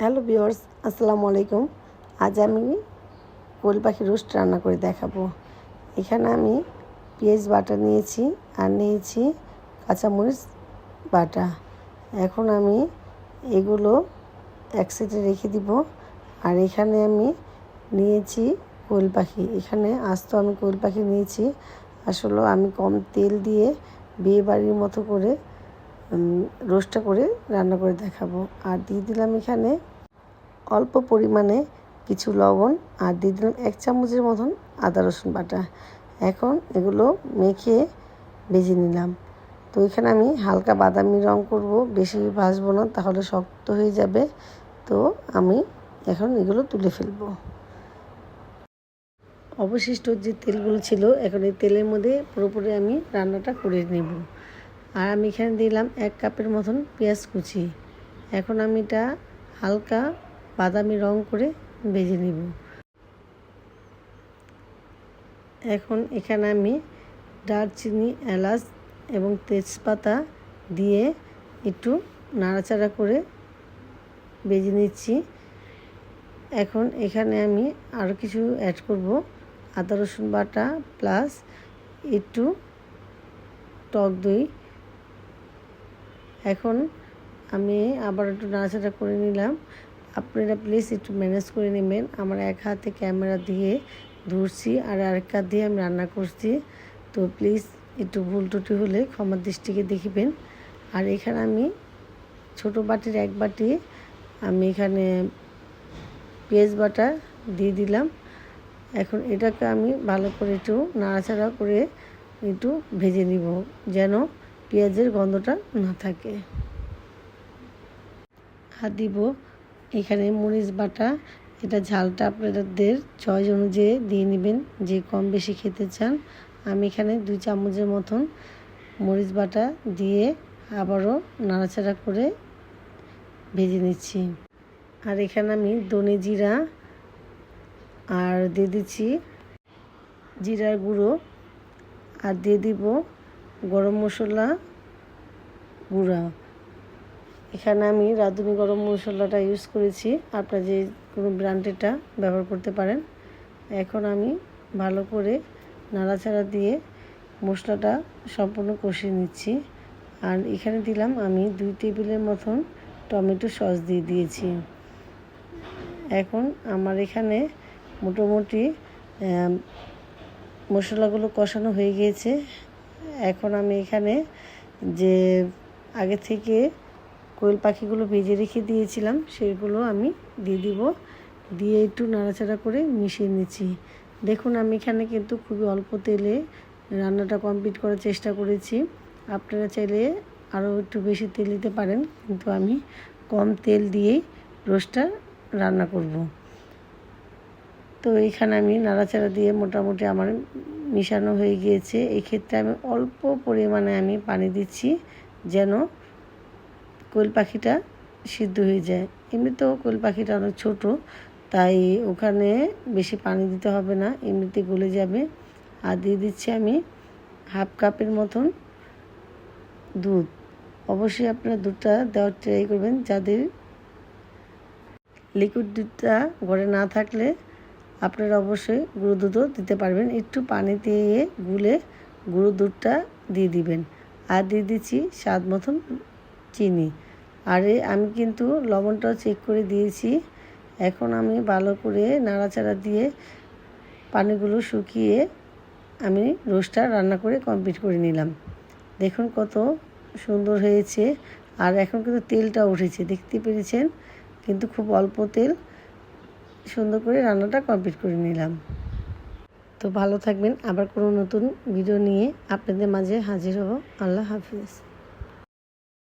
Hello viewers, আসসালামু আলাইকুম। আজ আমি কোয়েল পাখি রোস্ট রান্না করে দেখাবো। এখানে আমি পেঁয়াজ বাটা নিয়েছি আর নিয়েছি কাঁচামরিচ বাটা। এখন আমি এগুলো এক রেখে দিব। আর এখানে আমি নিয়েছি কোয়েল পাখি। এখানে আস্ত আমি কোয়েল পাখি নিয়েছি। আসলে আমি কম তেল দিয়ে বিয়ে বাড়ির মতো করে রোস্টটা করে রান্না করে দেখাবো। আর দিয়ে দিলাম এখানে অল্প পরিমাণে কিছু লবণ আর দিয়ে দিলাম এক চামচের মতন আদা রসুন বাটা। এখন এগুলো মেখে ভেজে নিলাম। তো এখানে আমি হালকা বাদামি রং করব, বেশি ভাজবো না, তাহলে শক্ত হয়ে যাবে। তো আমি এখন এগুলো তুলে ফেলব। অবশিষ্ট যে তেলগুলো ছিল, এখন এই তেলের মধ্যে পুরোপুরি আমি রান্নাটা করে নেব। আর আমি এখানে দিলাম এক কাপের মতন পেঁয়াজ কুচি। এখন আমি এটা হালকা বাদামি রং করে ভেজে নিব। এখন এখানে আমি দারচিনি, এলাচ এবং তেজপাতা দিয়ে একটু নাড়াচাড়া করে বেজে নিচ্ছি। এখন এখানে আমি আরও কিছু অ্যাড করব। আদা রসুন বাটা প্লাস একটু টক দই এখন আমি আবার একটু নাড়াচাড়া করে নিলাম। আপনারা প্লিজ একটু ম্যানেজ করে নেবেন। আমার এক হাতে ক্যামেরা দিয়ে ধরছি আর আরেক হাত দিয়ে আমি রান্না করছি। তো প্লিজ একটু ভুল টুটি হলে ক্ষমার দৃষ্টিকে দেখিবেন। আর এখানে আমি ছোট বাটির এক বাটি আমি এখানে পেঁয়াজ বাটা দিয়ে দিলাম। এখন এটাকে আমি ভালো করে একটু নাড়াচাড়া করে একটু ভেজে নিব যেন পেঁয়াজের গন্ধটা না থাকে। আর দিব এখানে মরিচ বাটা। এটা ঝালটা আপনাদের চয়েস অনুযায়ী দিয়ে নেবেন, যে কম বেশি খেতে চান। আমি এখানে দুই চামচের মতন মরিচ বাটা দিয়ে আবারও নাড়াচাড়া করে ভেজে নিচ্ছি। আর এখানে আমি দনে জিরা আর দিয়ে দিচ্ছি জিরার গুঁড়ো। আর দিয়ে দিব গরম মশলা গুঁড়া। এখানে আমি রাঁধুনি গরম মশলাটা ইউজ করেছি। আপনারা যে কোনো ব্র্যান্ডেরটা ব্যবহার করতে পারেন। এখন আমি ভালো করে নাড়াচাড়া দিয়ে মশলাটা সম্পূর্ণ কষিয়ে নিচ্ছি। আর এখানে দিলাম আমি দুই টেবিলের মতন টমেটো সস দিয়ে দিয়েছি। এখন আমার এখানে মোটামুটি মশলাগুলো কষানো হয়ে গিয়েছে। এখন আমি এখানে যে আগে থেকে কোয়েল পাখিগুলো ভেজে রেখে দিয়েছিলাম, সেগুলো আমি দিয়ে দিব। দিয়ে একটু নাড়াচাড়া করে মিশিয়ে নিচ্ছি। দেখুন, আমি এখানে কিন্তু খুবই অল্প তেলে রান্নাটা কমপ্লিট করার চেষ্টা করেছি। আপনারা চাইলে আরও একটু বেশি তেল দিতে পারেন, কিন্তু আমি কম তেল দিয়েই রোস্টটা রান্না করব। তো এখানে আমি নাড়াচাড়া দিয়ে মোটামুটি আমার মিশানো হয়ে গিয়েছে। এক্ষেত্রে আমি অল্প পরিমাণে আমি পানি দিচ্ছি যেন কোয়েল পাখিটা সিদ্ধ হয়ে যায়। এমনিতেও কোয়েল পাখিটা অনেক ছোট, তাই ওখানে বেশি পানি দিতে হবে না, এমনিতে গলে যাবে। আর দিয়ে দিচ্ছি আমি হাফ কাপের মতন দুধ। অবশ্যই আপনারা দুধটা দেওয়ার ট্রাই করবেন, যাদের লিকুইড দুধটা ঘরে না থাকলে আপনারা অবশ্যই গুঁড়ো দুধও দিতে পারবেন। একটু পানি দিয়ে গুলে গুঁড়ো দুধটা দিয়ে দিবেন। আর দিয়ে দিচ্ছি স্বাদ মতন চিনি। আরে, আমি কিন্তু লবণটাও চেক করে দিয়েছি। এখন আমি ভালো করে নাড়াচাড়া দিয়ে পানিগুলো শুকিয়ে আমি রোস্টটা রান্না করে কমপ্লিট করে নিলাম। দেখুন কত সুন্দর হয়েছে। আর এখন কিন্তু তেলটা উঠেছে। দেখতে পেরেছেন? কিন্তু খুব অল্প তেল। সুন্দর করে রান্নাটা কমপ্লিট করে নিলাম। তো ভালো থাকবেন। আবার কোনো নতুন ভিডিও নিয়ে আপনাদের মাঝে হাজির হব। আল্লাহ হাফিজ।